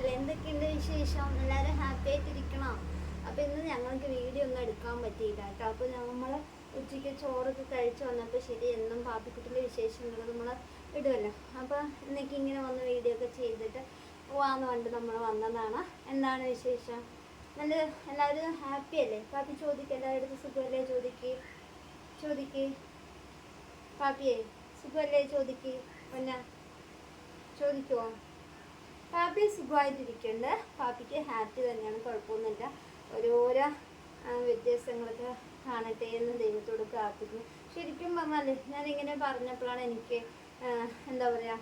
സുഖമല്ലേ എന്തൊക്കെയുണ്ട് വിശേഷം? എല്ലാവരും ഹാപ്പി ആയിട്ടിരിക്കണം? അപ്പോൾ ഇന്ന് ഞങ്ങൾക്ക് വീഡിയോ ഒന്നും എടുക്കാൻ പറ്റിയില്ല കേട്ടോ. അപ്പോൾ നമ്മൾ ഉച്ചയ്ക്ക് ചോറൊക്കെ കഴിച്ച് വന്നപ്പോൾ ശരി എന്നും പാപ്പിക്കുട്ടിന്റെ വിശേഷങ്ങൾ നമ്മൾ ഇടുമല്ലോ അപ്പോൾ ഇന്നേക്ക് ഇങ്ങനെ വന്ന് വീഡിയോ ഒക്കെ ചെയ്തിട്ട് പോവാന്ന് പറഞ്ഞിട്ട് നമ്മൾ വന്നതാണ്. എന്താണ് വിശേഷം? നല്ല എല്ലാവരും ഹാപ്പി അല്ലേ? പാപ്പി ചോദിക്കുക എല്ലാവരുടെ സുഖമല്ലേ ചോദിക്ക്? ചോദിക്ക്. പാപ്പിയെ സുഖമല്ലേ ചോദിക്ക്? പിന്നെ ചോദിക്കുമോ പാപ്പി സുഖമായിട്ടിരിക്കുന്നുണ്ട് പാപ്പിക്ക് ഹാപ്പി തന്നെയാണ് കുഴപ്പമൊന്നുമില്ല. ഓരോരോ വ്യത്യാസങ്ങളൊക്കെ കാണട്ടെ എന്ന് ദൈവത്തോട് പ്രാർത്ഥിക്കുന്നു. ശരിക്കും പറഞ്ഞാൽ ഞാനിങ്ങനെ പറഞ്ഞപ്പോഴാണ് എനിക്ക് എന്താ പറയുക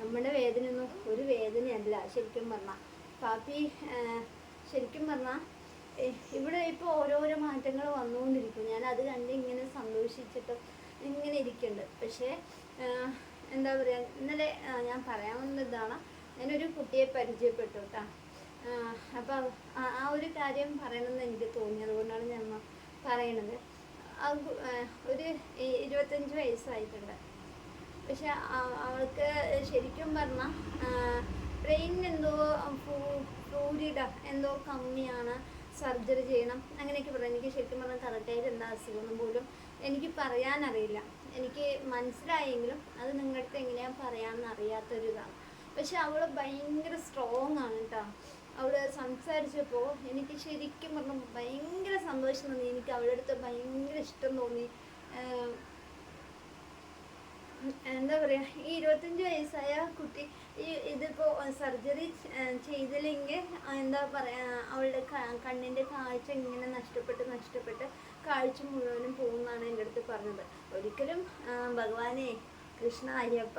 നമ്മുടെ വേദനയൊന്നും ഒരു വേദനയല്ല ശരിക്കും പറഞ്ഞാൽ പാപ്പി ശരിക്കും പറഞ്ഞാൽ ഇവിടെ ഇപ്പോൾ ഓരോരോ മാറ്റങ്ങൾ വന്നുകൊണ്ടിരിക്കും ഞാൻ അത് കണ്ട് ഇങ്ങനെ സന്തോഷിച്ചിട്ട് ഇങ്ങനെ ഇരിക്കുന്നുണ്ട് പക്ഷേ എന്താ പറയുക ഇന്നലെ ഞാൻ പറയാൻ വന്നതാണ് ഞാനൊരു കുട്ടിയെ പരിചയപ്പെട്ടു കേട്ടോ അപ്പോൾ ആ ഒരു കാര്യം പറയണമെന്ന് എനിക്ക് തോന്നി. അതുകൊണ്ടാണ് ഞാൻ പറയണത്. ഒരു ഇരുപത്തഞ്ച് വയസ്സായിട്ടുണ്ട്. പക്ഷെ അവൾക്ക് ശരിക്കും പറഞ്ഞാൽ ബ്രെയിനിന് എന്തോ ഫ്ലൂരിഡ എന്തോ കമ്മിയാണ് സർജറി ചെയ്യണം അങ്ങനെയൊക്കെ പറയാം എനിക്ക് ശരിക്കും പറഞ്ഞാൽ കറക്റ്റായിട്ട് എന്താ അസുഖം പോലും എനിക്ക് പറയാനറിയില്ല. എനിക്ക് മനസ്സിലായെങ്കിലും അത് നിങ്ങളുടെ അടുത്ത് എങ്ങനെയാണ് പറയാമെന്ന് അറിയാത്തൊരിതാണ്. പക്ഷെ അവൾ ഭയങ്കര സ്ട്രോങ് ആണ് കേട്ടോ അവൾ സംസാരിച്ചപ്പോൾ എനിക്ക് ശരിക്കും പറഞ്ഞു ഭയങ്കര സന്തോഷം തോന്നി. എനിക്ക് അവളുടെ അടുത്ത് ഭയങ്കര ഇഷ്ടം തോന്നി. എന്താ പറയാ ഈ ഇരുപത്തഞ്ച് വയസ്സായ കുട്ടി ഈ ഇതിപ്പോ സർജറി ചെയ്തില്ലെങ്കിൽ എന്താ പറയാ അവളുടെ കണ്ണിന്റെ കാഴ്ച ഇങ്ങനെ നഷ്ടപ്പെട്ട് നഷ്ടപ്പെട്ട് കാഴ്ച മുഴുവനും പോകുന്നാണ് എന്റെ അടുത്ത് പറഞ്ഞത്. ഒരിക്കലും ഭഗവാനെ കൃഷ്ണ അയ്യപ്പ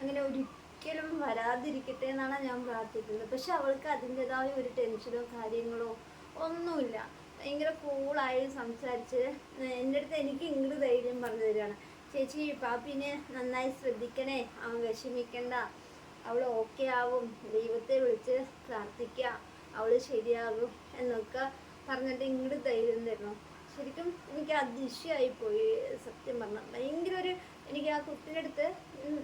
അങ്ങനെ ഒരിക്കലും വരാതിരിക്കട്ടെ എന്നാണ് ഞാൻ പ്രാർത്ഥിക്കുന്നത്. പക്ഷെ അവൾക്ക് അതിന്റെതായ ഒരു ടെൻഷനോ കാര്യങ്ങളോ ഒന്നുമില്ല. ഭയങ്കര കൂളായി സംസാരിച്ച് എന്റെ അടുത്ത് എനിക്ക് ഇങ്ങോട്ട് ധൈര്യം പറഞ്ഞു തരികയാണ്. ചേച്ചി പാപ്പിനെ നന്നായി ശ്രദ്ധിക്കണേ. അവൻ വിഷമിക്കണ്ട. അവൾ ഓക്കെ ആവും. ദൈവത്തെ വിളിച്ച് പ്രാർത്ഥിക്കുക അവൾ ശരിയാകും. എന്നൊക്കെ പറഞ്ഞിട്ട് ഇങ്ങോട്ട് ധൈര്യം തരണം ശരിക്കും എനിക്ക് അതിശയായി പോയി. സത്യം പറഞ്ഞാൽ ഭയങ്കര ഒരു എനിക്ക് ആ കുട്ടിയുടെ അടുത്ത്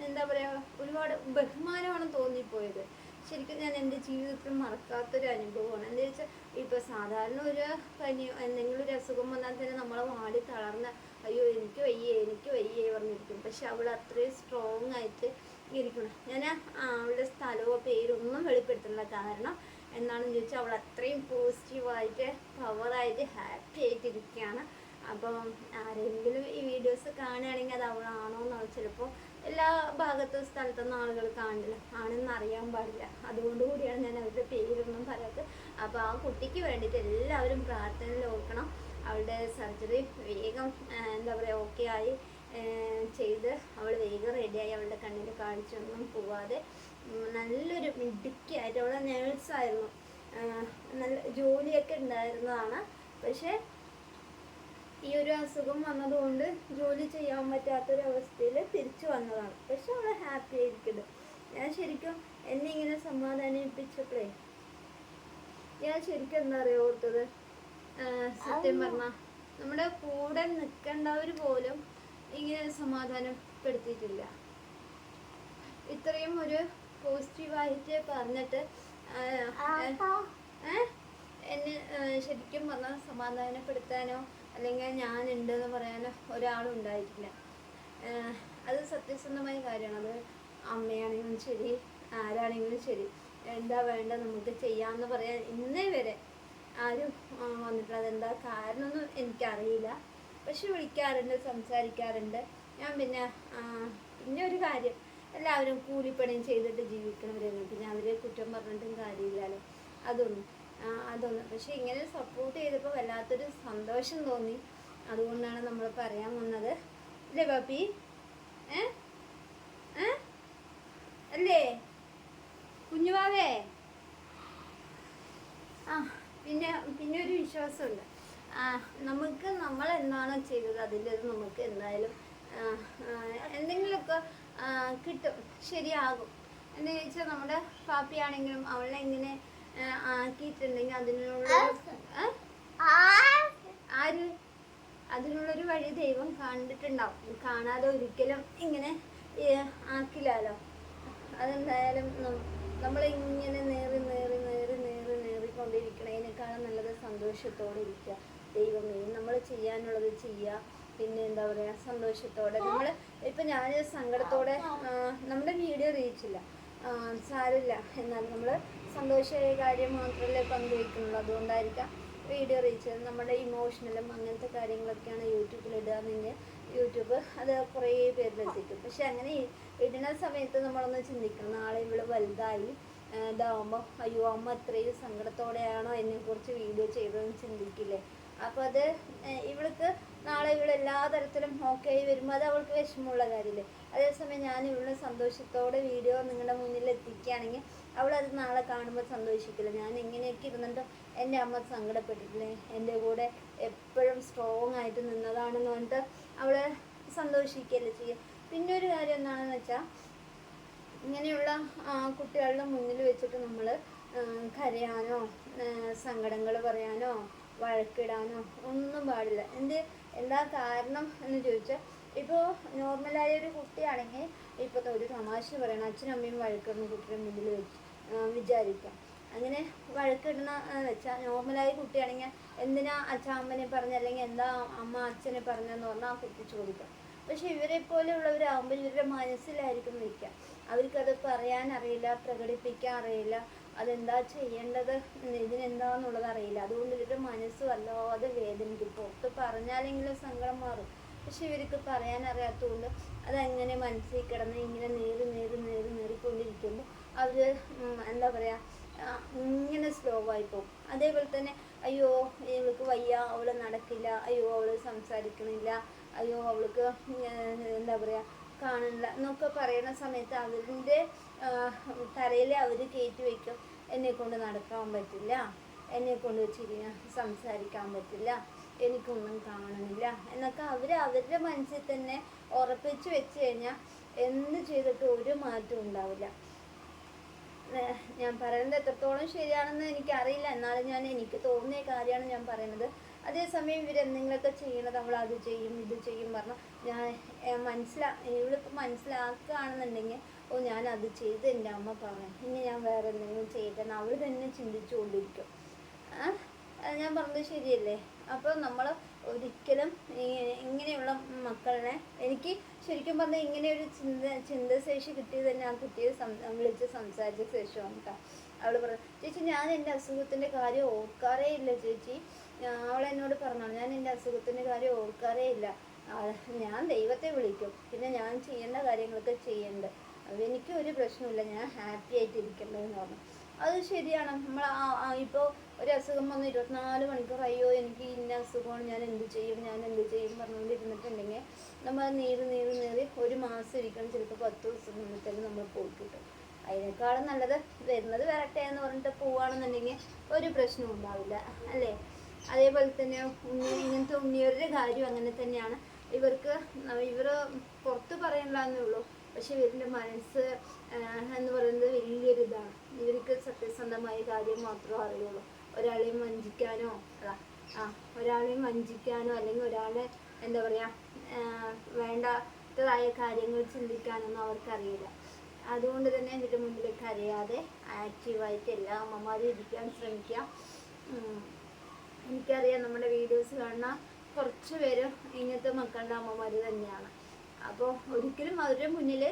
എന്താ പറയുക ഒരുപാട് ബഹുമാനമാണ് തോന്നിപ്പോയത്. ശരിക്കും ഞാൻ എന്റെ ജീവിതത്തിൽ മറക്കാത്തൊരു അനുഭവമാണ്. എന്താ വെച്ചാൽ ഇപ്പോൾ സാധാരണ ഒരു പനി എന്തെങ്കിലും ഒരു അസുഖം വന്നാൽ തന്നെ നമ്മളെ വാടി തളർന്ന് അയ്യോ എനിക്ക് വയ്യേ എനിക്ക് വയ്യേ പറഞ്ഞിരിക്കും. പക്ഷെ അവൾ അത്രയും സ്ട്രോങ് ആയിട്ട് ഇരിക്കണം. ഞാൻ അവളുടെ സ്ഥലമോ പേരൊന്നും വെളിപ്പെടുത്തുന്നില്ല. കാരണം എന്താണെന്ന് ചോദിച്ചാൽ അവൾ അത്രയും പോസിറ്റീവായിട്ട് പവറായിട്ട് ഹാപ്പി ആയിട്ട് ഇരിക്കുകയാണ് അപ്പം ആരെങ്കിലും ഈ വീഡിയോസ് കാണുകയാണെങ്കിൽ അത് അവളാണോ എന്നാണ് ചിലപ്പോൾ എല്ലാ ഭാഗത്തും സ്ഥലത്തുനിന്ന് ആളുകൾ കാണില്ല ആണെന്ന് അറിയാൻ പാടില്ല. അതുകൊണ്ട് കൂടിയാണ് ഞാൻ അവരുടെ പേരൊന്നും പറയാത്തത്. അപ്പോൾ ആ കുട്ടിക്ക് വേണ്ടിയിട്ട് എല്ലാവരും പ്രാർത്ഥന ഓർക്കണം. അവളുടെ സർജറി വേഗം എന്താ പറയുക ഓക്കെ ആയി ചെയ്ത് അവൾ വേഗം റെഡിയായി അവളുടെ കണ്ണിന് കാഴ്ചയൊന്നും പോവാതെ നല്ലൊരു മിടുക്കിയായിട്ട് അവളെ നേഴ്സായിരുന്നു നല്ല ജോലിയൊക്കെ ഉണ്ടായിരുന്നതാണ്. പക്ഷേ ഈ ഒരു അസുഖം വന്നതുകൊണ്ട് ജോലി ചെയ്യാൻ പറ്റാത്തൊരവസ്ഥയിൽ തിരിച്ചു വന്നതാണ്. പക്ഷെ അവൾ ഹാപ്പി ആയിരിക്കുന്നത് ഞാൻ ശരിക്കും എന്നെ ഇങ്ങനെ സമാധാനിപ്പിച്ചപ്പോഴേ ഞാൻ ശരിക്കും എന്താ പറയുക ഓർത്തത്? സത്യം പറഞ്ഞ നമ്മുടെ കൂടെ നിൽക്കേണ്ടവർ പോലും ഇങ്ങനെ സമാധാനപ്പെടുത്തിയിട്ടില്ല. ഇത്രയും ഒരു പോസിറ്റീവായിട്ട് പറഞ്ഞിട്ട് എന്നെ ശരിക്കും പറഞ്ഞാൽ സമാധാനപ്പെടുത്താനോ അല്ലെങ്കിൽ ഞാനുണ്ടെന്ന് പറയാൻ ഒരാളും ഉണ്ടായിട്ടില്ല അത് സത്യസന്ധമായ കാര്യമാണ്. അത് അമ്മയാണെങ്കിലും ശരി ആരാണെങ്കിലും ശരി. എന്താ വേണ്ട നമുക്ക് ചെയ്യാമെന്ന് പറയാൻ ഇന്നേ വരെ ആരും വന്നിട്ടില്ല. അതെന്താ കാരണമൊന്നും എനിക്കറിയില്ല. പക്ഷെ വിളിക്കാറുണ്ട് സംസാരിക്കാറുണ്ട്. ഞാൻ പിന്നെ പിന്നെ ഒരു കാര്യം. എല്ലാവരും കൂലിപ്പണിയും ചെയ്തിട്ട് ജീവിക്കണവരാണ്. പിന്നെ അവരെ കുറ്റം പറഞ്ഞിട്ടും കാര്യമില്ലല്ലോ. അതൊന്നും അതൊന്നും. പക്ഷേ ഇങ്ങനെ സപ്പോർട്ട് ചെയ്തപ്പോൾ വല്ലാത്തൊരു സന്തോഷം തോന്നി. അതുകൊണ്ടാണ് നമ്മൾ പറയാൻ വന്നത്. അല്ലേ ബാപ്പി ഏ? അല്ലേ? കുഞ്ഞുവാവേ? ആ പിന്നെ പിന്നെ ഒരു വിശ്വാസമുണ്ട്. നമുക്ക് നമ്മൾ എന്താണോ ചെയ്തത്? അതിന്റെ നമുക്ക് എന്തായാലും എന്തെങ്കിലുമൊക്കെ കിട്ടും. ശരിയാകും. എന്ന് ചോദിച്ചാൽ നമ്മുടെ പാപ്പിയാണെങ്കിലും അവളെ ഇങ്ങനെ ആ, ആക്കിയിട്ടുണ്ടെങ്കിൽ അതിനുള്ള ആര്? അതിനുള്ളൊരു വഴി ദൈവം കണ്ടിട്ടുണ്ടാവും. കാണാതെ ഒരിക്കലും ഇങ്ങനെ ആക്കില്ലല്ലോ അതെന്തായാലും നമ്മൾ ഇങ്ങനെ നേറി നേറി നേറി നേറി നേറിക്കൊണ്ടിരിക്കണതിനേക്കാളും നല്ലത് സന്തോഷത്തോടെ ഇരിക്കുക. ദൈവമേ നമ്മൾ ചെയ്യാനുള്ളത് ചെയ്യുക പിന്നെ എന്താ പറയുക സന്തോഷത്തോടെ. നമ്മൾ ഇപ്പം ഞാൻ സങ്കടത്തോടെ നമ്മുടെ വീഡിയോ റീച്ചില്ല. സാരില്ല സാരമില്ല. എന്നാൽ നമ്മൾ സന്തോഷമായ കാര്യം മാത്രമല്ലേ പങ്കുവെക്കുന്നുള്ളൂ. അതുകൊണ്ടായിരിക്കാം വീഡിയോ റീച്ച് നമ്മുടെ ഇമോഷണലും അങ്ങനത്തെ കാര്യങ്ങളൊക്കെയാണ് യൂട്യൂബിൽ ഇടുകയെന്നെങ്കിൽ യൂട്യൂബ് അത് കുറേ പേരിലെത്തിക്കും പക്ഷെ അങ്ങനെ ഇടുന്ന സമയത്ത് നമ്മളൊന്ന് ചിന്തിക്കണം. നാളെ ഇവൾ വലുതായി ഇതാവുമ്പോൾ അയ്യോ അമ്മ അത്രയും സങ്കടത്തോടെയാണോ എന്നെക്കുറിച്ച് വീഡിയോ ചെയ്തതെന്ന് ചിന്തിക്കില്ലേ? അപ്പോൾ അത് ഇവൾക്ക് നാളെ ഇവിടെ എല്ലാ തരത്തിലും ഓക്കെ ആയി വരുമ്പോൾ അത് അവൾക്ക് വിഷമമുള്ള കാര്യമില്ലേ അതേസമയം ഞാൻ ഇവിടെ സന്തോഷത്തോടെ വീഡിയോ നിങ്ങളുടെ മുന്നിൽ എത്തിക്കുകയാണെങ്കിൽ അവളത് നാളെ കാണുമ്പോൾ സന്തോഷിക്കില്ല. ഞാൻ എങ്ങനെയൊക്കെ ഇരുന്നിട്ട് എന്റെ അമ്മ സങ്കടപ്പെട്ടിട്ടില്ലേ? എന്റെ കൂടെ എപ്പോഴും സ്ട്രോങ് ആയിട്ട് നിന്നതാണെന്ന് പറഞ്ഞിട്ട് അവൾ സന്തോഷിക്കുകയല്ലേ ചെയ്യുക പിന്നെ ഒരു കാര്യം എന്താണെന്ന് വെച്ചാൽ ഇങ്ങനെയുള്ള കുട്ടികളുടെ മുന്നിൽ വെച്ചിട്ട് നമ്മൾ കരയാനോ സങ്കടങ്ങൾ പറയാനോ വഴക്കിടാനോ ഒന്നും പാടില്ല. എന്ത് എന്താ കാരണം എന്ന് ചോദിച്ചാൽ ഇപ്പോൾ നോർമലായ ഒരു കുട്ടിയാണെങ്കിൽ ഇപ്പോൾ ഒരു തമാശ പറയണം അച്ഛനും അമ്മയും വഴക്കിടുന്ന കുട്ടിയുടെ മുന്നിൽ വെച്ച് വിചാരിക്കാം. അങ്ങനെ വഴക്കിടണ വെച്ചാൽ നോർമലായ കുട്ടിയാണെങ്കിൽ എന്തിനാ അച്ഛൻ അമ്മനെ പറഞ്ഞ അല്ലെങ്കിൽ എന്താ അമ്മ അച്ഛനെ പറഞ്ഞെന്ന് പറഞ്ഞാൽ ആ കുട്ടി ചോദിക്കാം. പക്ഷെ ഇവരെ പോലെയുള്ളവരാകുമ്പോൾ ഇവരുടെ മനസ്സിലായിരിക്കും നിൽക്കുക അവർക്കത് പറയാൻ അറിയില്ല പ്രകടിപ്പിക്കാൻ അറിയില്ല. അതെന്താ ചെയ്യേണ്ടത്? ഇതിനെന്താന്നുള്ളത് അറിയില്ല. അതുകൊണ്ട് ഇവരുടെ മനസ്സ് വല്ലാതെ വേദനിക്കും. പുറത്ത് പറഞ്ഞാലെങ്കിലും സങ്കടം മാറും. പക്ഷെ ഇവർക്ക് പറയാൻ അറിയാത്തതുകൊണ്ട് അതങ്ങനെ മനസ്സിൽ കിടന്ന് ഇങ്ങനെ നേറി നേറി നേറി നേറിക്കൊണ്ടിരിക്കുമ്പോൾ അവർ എന്താ പറയുക ഇങ്ങനെ സ്ലോ ആയി പോകും. അതേപോലെ തന്നെ അയ്യോ ഇവൾക്ക് വയ്യ അവൾ നടക്കില്ല അയ്യോ അവൾ സംസാരിക്കണില്ല അയ്യോ അവൾക്ക് എന്താ പറയുക കാണില്ല എന്നൊക്കെ പറയുന്ന സമയത്ത് അവരിന്റെ തലയിൽ അവർ കയറ്റി വയ്ക്കും. എന്നെ കൊണ്ട് നടക്കാൻ പറ്റില്ല എന്നെ കൊണ്ട് ചിരി സംസാരിക്കാൻ പറ്റില്ല എനിക്കൊന്നും കാണുന്നില്ല എന്നൊക്കെ അവർ അവരുടെ മനസ്സിൽ തന്നെ ഉറപ്പിച്ച് വെച്ച് കഴിഞ്ഞാൽ എന്ത് ചെയ്തിട്ടും ഒരു മാറ്റവും ഉണ്ടാവില്ല. ഞാൻ പറയുന്നത് എത്രത്തോളം ശരിയാണെന്ന് എനിക്കറിയില്ല. എന്നാലും ഞാൻ എനിക്ക് തോന്നിയ കാര്യമാണ് ഞാൻ പറയുന്നത്. അതേസമയം ഇവർ എന്തെങ്കിലുമൊക്കെ ചെയ്യണത് അവൾ അത് ചെയ്യും ഇത് ചെയ്യും പറഞ്ഞു ഞാൻ മനസ്സിലാ ഇവളിപ്പോൾ മനസ്സിലാക്കുകയാണെന്നുണ്ടെങ്കിൽ ഓ ഞാൻ അത് ചെയ്ത് എന്റെ അമ്മ പറഞ്ഞു. ഇനി ഞാൻ വേറെ എന്തെങ്കിലും ചെയ്തെന്ന് അവൾ തന്നെ ചിന്തിച്ചുകൊണ്ടിരിക്കും. ഞാൻ പറഞ്ഞത് ശരിയല്ലേ? അപ്പോൾ നമ്മൾ ഒരിക്കലും ഇങ്ങനെയുള്ള മക്കളെ എനിക്ക് ശരിക്കും പറഞ്ഞാൽ ഇങ്ങനെ ഒരു ചിന്ത ചിന്തശേഷി കിട്ടിയത് തന്നെ ആ കുട്ടിയെ വിളിച്ച് സംസാരിച്ച ശേഷമാണ് കേട്ടോ അവൾ പറഞ്ഞു ചേച്ചി ഞാൻ എന്റെ അസുഖത്തിന്റെ കാര്യം ഓർക്കാറേ ഇല്ല ചേച്ചി. അവൾ എന്നോട് പറഞ്ഞു ഞാൻ എന്റെ അസുഖത്തിന്റെ കാര്യം ഓർക്കാറേ ഇല്ല. ഞാൻ ദൈവത്തെ വിളിക്കും. പിന്നെ ഞാൻ ചെയ്യേണ്ട കാര്യങ്ങളൊക്കെ ചെയ്യണ്ട്. അത് എനിക്ക് ഒരു പ്രശ്നമില്ല ഞാൻ ഹാപ്പി ആയിട്ട് ഇരിക്കേണ്ടതെന്ന് പറഞ്ഞു. അത് ശരിയാണ്. നമ്മൾ ഇപ്പോൾ ഒരു അസുഖം വന്ന് ഇരുപത്തിനാല് മണിക്കൂർ അയ്യോ എനിക്ക് ഇന്ന അസുഖമാണ് ഞാൻ എന്ത് ചെയ്യും ഞാൻ എന്ത് ചെയ്യും പറഞ്ഞുകൊണ്ടിരുന്നിട്ടുണ്ടെങ്കിൽ നമ്മൾ നീറി നീറി നീറി ഒരു മാസം ഇരിക്കണം. ചിലപ്പോൾ പത്ത് ദിവസം നിന്നിട്ടൊക്കെ നമ്മൾ പോയി കിട്ടും അതിനേക്കാളും നല്ലത് വരുന്നത് വരട്ടെ എന്ന് പറഞ്ഞിട്ട് പോവുകയാണെന്നുണ്ടെങ്കിൽ ഒരു പ്രശ്നവും ഉണ്ടാവില്ല അല്ലേ? അതേപോലെ തന്നെ ഉണ്ണി ഇങ്ങനത്തെ ഉണ്ണിയവരുടെ കാര്യം അങ്ങനെ തന്നെയാണ്. ഇവർക്ക് ഇവർ പുറത്ത് പറയണ്ടെന്നേ ഉള്ളൂ. പക്ഷെ ഇവരുടെ മനസ്സ് എന്ന് പറയുന്നത് വലിയൊരു ഇതാണ് ഇവർക്ക് സത്യസന്ധമായ കാര്യം മാത്രമേ അറിയുള്ളൂ. ഒരാളെയും വഞ്ചിക്കാനോ ആ ഒരാളെയും വഞ്ചിക്കാനോ അല്ലെങ്കിൽ ഒരാളെ എന്താ പറയുക വേണ്ടാത്തതായ കാര്യങ്ങൾ ചിന്തിക്കാനൊന്നും അവർക്കറിയില്ല. അതുകൊണ്ട് തന്നെ ഇതിന്റെ മുന്നിലേക്ക് അറിയാതെ ആക്റ്റീവായിട്ട് എല്ലാ അമ്മമാരും ഇരിക്കാൻ ശ്രമിക്കുക. എനിക്കറിയാം നമ്മുടെ വീഡിയോസ് കാണുന്ന കുറച്ച് പേര് ഇങ്ങനത്തെ മക്കളുടെ അമ്മമാർ തന്നെയാണ്. അപ്പോൾ ഒരിക്കലും അവരുടെ മുന്നിൽ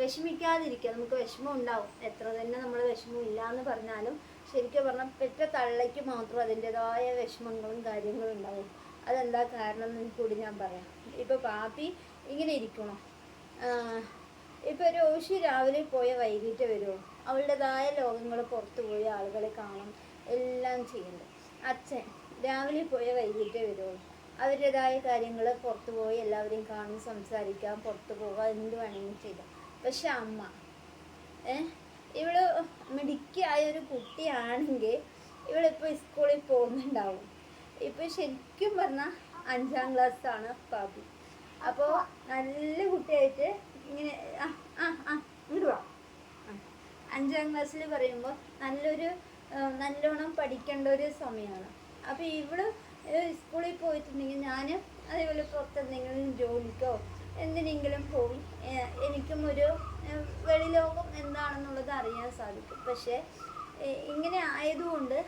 വിഷമിക്കാതിരിക്കുക. നമുക്ക് വിഷമം ഉണ്ടാവും. എത്ര തന്നെ നമ്മൾ വിഷമം ഇല്ല എന്ന് പറഞ്ഞാലും ശരിക്കും പറഞ്ഞാൽ പെറ്റ തള്ളയ്ക്ക് മാത്രം അതിന്റെതായ വിഷമങ്ങളും കാര്യങ്ങളും ഉണ്ടാവും. അതെന്താ കാരണം എന്ന് കൂടി ഞാൻ പറയാം. ഇപ്പോൾ പാപ്പി ഇങ്ങനെ ഇരിക്കണം. ഇപ്പോൾ രോഷി രാവിലെ പോയ വൈകിട്ട് വരുമോ അവളുടേതായ ലോകങ്ങൾ പുറത്തു പോയി ആളുകളെ കാണും. എല്ലാം ചെയ്യുന്നുണ്ട് അച്ഛൻ രാവിലെ പോയ വൈകിട്ട് വരുമോ അവരുടേതായ കാര്യങ്ങൾ പുറത്തു പോയി എല്ലാവരെയും കാണും സംസാരിക്കാം പുറത്തു പോകാം എന്ത് വേണമെങ്കിലും ചെയ്യാം. പക്ഷെ അമ്മ ഇവൾ മിടുക്കിയായ ഒരു കുട്ടിയാണെങ്കിൽ ഇവളിപ്പോൾ സ്കൂളിൽ പോകുന്നുണ്ടാവും. ഇപ്പൊ ശരിക്കും പറഞ്ഞാൽ അഞ്ചാം ക്ലാസ് ആണ് പാപ്പി. അപ്പോൾ നല്ല കുട്ടിയായിട്ട് ഇങ്ങനെ ആ ആ ആ ഇങ്ങോട്ട് വാ. അഞ്ചാം ക്ലാസ്സിൽ പറയുമ്പോൾ നല്ലൊരു നല്ലോണം പഠിക്കേണ്ട ഒരു സമയമാണ്. അപ്പോൾ ഇവൾ സ്കൂളിൽ പോയിട്ടുണ്ടെങ്കിൽ ഞാൻ അതേപോലെ പുറത്തെന്തെങ്കിലും ജോലിക്കോ എന്തിനെങ്കിലും പോയി എനിക്കും ഒരു വെളിലോകം എന്താണെന്നുള്ളത് അറിയാൻ സാധിക്കും. പക്ഷേ ഇങ്ങനെ ആയതുകൊണ്ട്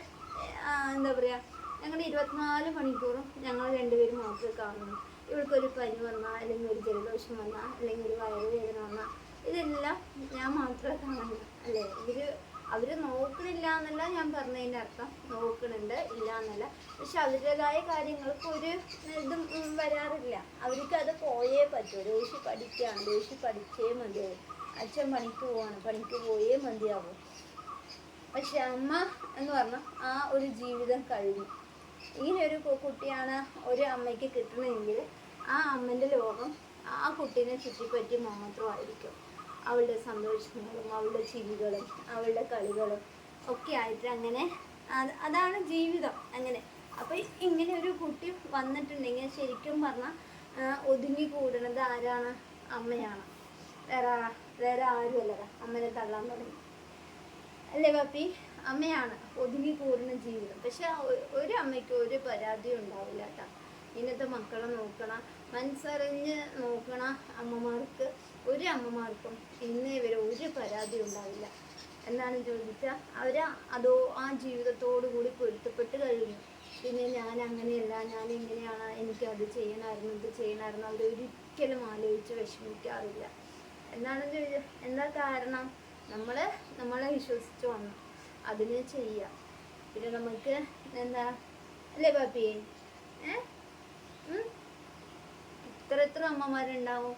എന്താ പറയുക ഞങ്ങൾ ഇരുപത്തിനാല് മണിക്കൂറും ഞങ്ങൾ രണ്ടുപേരും മാത്രമേ കാണുന്നു ഇവൾക്കൊരു പനി വന്നാൽ അല്ലെങ്കിൽ ഒരു ജലദോഷം വന്നാൽ അല്ലെങ്കിൽ ഒരു വയറുവേദന വന്നാൽ ഇതെല്ലാം ഞാൻ മാത്രമേ കാണുന്നു അല്ലേ? ഇവർ അവർ നോക്കണില്ല എന്നല്ല ഞാൻ പറഞ്ഞതിന്റെ അർത്ഥം. നോക്കണുണ്ട് ഇല്ല എന്നല്ല പക്ഷെ അവരുടേതായ കാര്യങ്ങൾക്ക് ഒരു ഇതും വരാറില്ല. അവർക്ക് അത് പോയേ പറ്റൂ. രോഷി പഠിക്കുകയാണ് രോഷി പഠിച്ചേ മതിയാവും. അച്ഛൻ പണിക്ക് പോവാണ് പണിക്ക് പോയേ മതിയാവും. പക്ഷെ അമ്മ എന്ന് പറഞ്ഞാൽ ആ ഒരു ജീവിതം കഴിഞ്ഞു. ഇങ്ങനെ ഒരു കുട്ടിയാണ് ഒരു അമ്മയ്ക്ക് കിട്ടണമെങ്കിൽ ആ അമ്മന്റെ ലോകം ആ കുട്ടീനെ ചുറ്റിപ്പറ്റി മാത്രമായിരിക്കും. അവളുടെ സന്തോഷങ്ങളും അവളുടെ ചിരികളും അവളുടെ കളികളും ഒക്കെ ആയിട്ട് അങ്ങനെ അതാണ് ജീവിതം അങ്ങനെ. അപ്പോൾ ഇങ്ങനെ ഒരു കുട്ടി വന്നിട്ടുണ്ടെങ്കിൽ ശരിക്കും പറഞ്ഞാൽ ഒതുങ്ങി കൂടുന്നത് ആരാണ്? അമ്മയാണ്. വേറെ വേറെ ആരുമല്ലതാ അമ്മനെ തള്ളാൻ തുടങ്ങി. അല്ലേ പപ്പി? അമ്മയാണ് ഒതുങ്ങി കൂടുന്ന ജീവിതം. പക്ഷെ ഒരു അമ്മയ്ക്ക് ഒരു പരാതിയും ഉണ്ടാവില്ല കേട്ടോ. ഇന്നത്തെ മക്കളെ നോക്കണം മനസ്സറിഞ്ഞ് നോക്കണ അമ്മമാർക്ക് ഒരു അമ്മമാർക്കും ഇന്ന് വരെ ഒരു പരാതി ഉണ്ടാവില്ല എന്നാണ് ചോദിച്ചാൽ അവർ അതോ ആ ജീവിതത്തോടു കൂടി പൊരുത്തപ്പെട്ട് കഴിഞ്ഞു. പിന്നെ ഞാൻ അങ്ങനെയല്ല ഞാൻ ഇങ്ങനെയാണ് എനിക്ക് അത് ചെയ്യണമായിരുന്നു ഇത് ചെയ്യണമായിരുന്നു അവരൊരിക്കലും ആലോചിച്ച് വിഷമിക്കാറില്ല. എന്താണ് ചോദിച്ചാൽ എന്താ കാരണം? നമ്മൾ നമ്മളെ വിശ്വസിച്ച് വന്നു. അതിനെ ചെയ്യാം. പിന്നെ നമുക്ക് എന്താ? അല്ലേ പാപ്പിയെ? ഏ? ഇത്ര എത്ര അമ്മമാരുണ്ടാവും.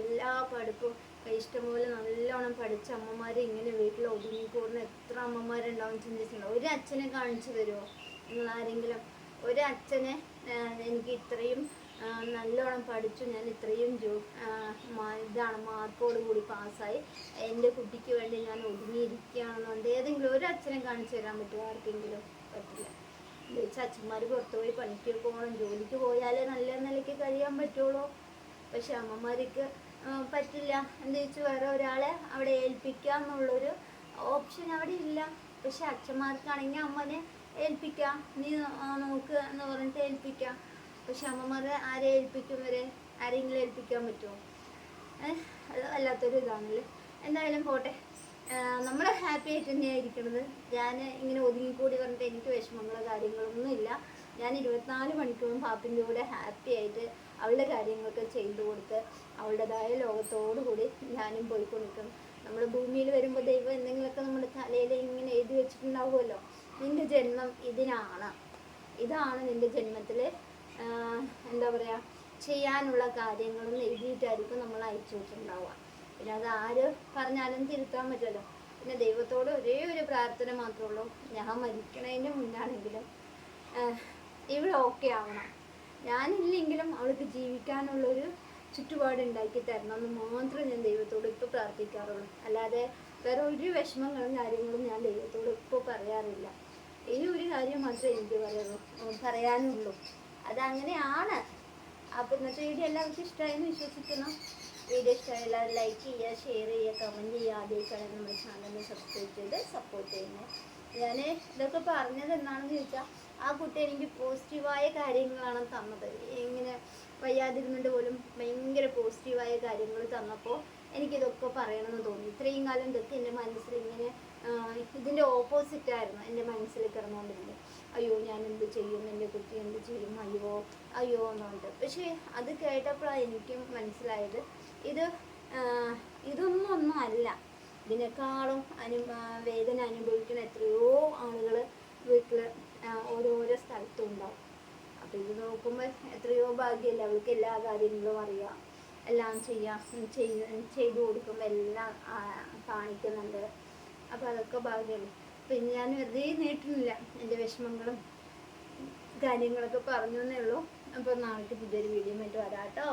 എല്ലാ പഠിപ്പും ഇഷ്ടംപോലെ നല്ലോണം പഠിച്ച അമ്മമാർ ഇങ്ങനെ വീട്ടിൽ ഒതുങ്ങി ഒതുങ്ങിക്കൂടുന്ന എത്ര അമ്മമാരുണ്ടാവും ചിന്തിച്ചിട്ടുണ്ടോ? ഒരു അച്ഛനെ കാണിച്ചു തരുമോ നിങ്ങൾ ആരെങ്കിലും? ഒരു അച്ഛനെ എനിക്ക് ഇത്രയും നല്ലോണം പഠിച്ചു ഞാൻ ഇത്രയും ജോ ഇതാണ് മാർക്കോട് കൂടി പാസ്സായി. എന്റെ കുട്ടിക്ക് വേണ്ടി ഞാൻ ഒതുങ്ങിയിരിക്കുകയാണെന്നുണ്ട്. ഏതെങ്കിലും ഒരു അച്ഛനെ കാണിച്ചു തരാൻ പറ്റുമോ? ആർക്കെങ്കിലും പറ്റില്ല. വിളിച്ച അച്ഛന്മാർ പുറത്തുപോയി പണിക്ക് പോകണം. ജോലിക്ക് പോയാലേ നല്ല നിലയ്ക്ക് കഴിയാൻ പറ്റുള്ളൂ. പക്ഷെ അമ്മമാർക്ക് പറ്റില്ല. എന്ന് വെച്ച് വേറെ ഒരാളെ അവിടെ ഏൽപ്പിക്കുക എന്നുള്ളൊരു ഓപ്ഷൻ അവിടെ ഇല്ല. പക്ഷെ അച്ഛന്മാർക്കാണെങ്കിൽ അമ്മനെ ഏൽപ്പിക്കാം. നീ നോക്ക് എന്ന് പറഞ്ഞിട്ട് ഏൽപ്പിക്കാം. പക്ഷെ അമ്മമാരെ ആരെ ഏൽപ്പിക്കും വരെ? ആരെങ്കിലും ഏൽപ്പിക്കാൻ പറ്റുമോ? അത് വല്ലാത്തൊരു ഇതാണല്ലേ? എന്തായാലും പോട്ടെ. നമ്മൾ ഹാപ്പി ആയിട്ട് തന്നെയാണ് ഇരിക്കുന്നത് ഞാൻ ഇങ്ങനെ ഒതുങ്ങിക്കൂടി പറഞ്ഞിട്ട് എനിക്ക് വിഷമങ്ങളോ കാര്യങ്ങളൊന്നും ഇല്ല ഞാൻ ഇരുപത്തിനാല് മണിക്കൂറും പാപ്പിന്റെ കൂടെ ഹാപ്പി ആയിട്ട് അവളുടെ കാര്യങ്ങളൊക്കെ ചെയ്തു കൊടുത്ത് അവളുടേതായ ലോകത്തോടുകൂടി ഞാനും പോയിക്കൊണ്ടിരിക്കും നമ്മൾ ഭൂമിയിൽ വരുമ്പോൾ ദൈവം എന്തെങ്കിലുമൊക്കെ നമ്മുടെ തലയിൽ ഇങ്ങനെ എഴുതി വെച്ചിട്ടുണ്ടാവുമല്ലോ? നിന്റെ ജന്മം ഇതിനാണ്. ഇതാണ് നിന്റെ ജന്മത്തിൽ എന്താ പറയുക ചെയ്യാനുള്ള കാര്യങ്ങളും എഴുതിയിട്ടായിരിക്കും നമ്മൾ അയച്ചു വെച്ചിട്ടുണ്ടാവുക. പിന്നെ അത് ആര് പറഞ്ഞാലും തിരുത്താൻ പറ്റുമല്ലോ പിന്നെ ദൈവത്തോട് ഒരേ ഒരു പ്രാർത്ഥന മാത്രമേ ഉള്ളൂ. ഞാൻ മരിക്കണതിന് മുന്നാണെങ്കിലും ഇവിടെ ഓക്കെ ആവണം. ഞാനില്ലെങ്കിലും അവൾക്ക് ജീവിക്കാനുള്ളൊരു ചുറ്റുപാട് ഉണ്ടാക്കി തരണം എന്ന് മാത്രമേ ഞാൻ ദൈവത്തോട് ഇപ്പോൾ പ്രാർത്ഥിക്കാറുള്ളൂ. അല്ലാതെ വേറെ ഒരു വിഷമങ്ങളും കാര്യങ്ങളും ഞാൻ ദൈവത്തോട് ഇപ്പോൾ പറയാറില്ല. ഈ ഒരു കാര്യം മാത്രമേ എനിക്ക് പറയുള്ളൂ പറയാനുള്ളൂ. അതങ്ങനെയാണ്. അപ്പോൾ ഇന്നത്തെ വീഡിയോ എല്ലാവർക്കും ഇഷ്ടമായെന്ന് വിശ്വസിക്കുന്നു. വീഡിയോ ഇഷ്ടമായ ലൈക്ക് ചെയ്യുക ഷെയർ ചെയ്യുക കമന്റ് ചെയ്യുക. ആദ്യമായിട്ടാണ് നമ്മുടെ ചാനലിനെ സബ്സ്ക്രൈബ് ചെയ്ത് സപ്പോർട്ട് ചെയ്യുന്നത്. ഞാൻ ഇതൊക്കെ പറഞ്ഞത് എന്താണെന്ന് ചോദിച്ചാൽ ആ കുട്ടി എനിക്ക് പോസിറ്റീവായ കാര്യങ്ങളാണ് തന്നത്. ഇങ്ങനെ വയ്യാതിരുന്നിട്ട് പോലും ഭയങ്കര പോസിറ്റീവായ കാര്യങ്ങൾ തന്നപ്പോൾ എനിക്കിതൊക്കെ പറയണമെന്ന് തോന്നി. ഇത്രയും കാലം ഇതൊക്കെ എന്റെ മനസ്സിൽ ഇങ്ങനെ ഇതിന്റെ ഓപ്പോസിറ്റ് ആയിരുന്നു എന്റെ മനസ്സിൽ കിടന്നുകൊണ്ടിരുന്നത്. അയ്യോ ഞാൻ എന്ത് ചെയ്യും? എന്റെ കുട്ടി എന്ത് ചെയ്യും? അയ്യോ അയ്യോ എന്നുണ്ട് പക്ഷേ അത് കേട്ടപ്പോഴാണ് എനിക്കും മനസ്സിലായത്. ഇത് ഇതൊന്നും ഒന്നും അല്ല. ഇതിനേക്കാളും അനു വേദന അനുഭവിക്കുന്ന എത്രയോ ആളുകൾ വീട്ടിൽ ഓരോരോ സ്ഥലത്തും ഉണ്ടാവും. അപ്പോൾ ഇത് നോക്കുമ്പോൾ എത്രയോ ഭാഗ്യമല്ല അവൾക്ക് എല്ലാ കാര്യങ്ങളും അറിയാം. എല്ലാം ചെയ്യാം ചെയ്ത് ചെയ്തു കൊടുക്കുമ്പോൾ എല്ലാം കാണിക്കുന്നുണ്ട്. അപ്പോൾ അതൊക്കെ ഭാഗ്യമല്ലേ പിന്നെ ഞാൻ വെറുതെ നീട്ടുന്നില്ല. എന്റെ വിഷമങ്ങളും കാര്യങ്ങളൊക്കെ പറഞ്ഞു എന്നേ ഉള്ളൂ. അപ്പോൾ നാളേക്ക് പുതിയൊരു വീഡിയോ ആയിട്ട് വരാട്ടോ.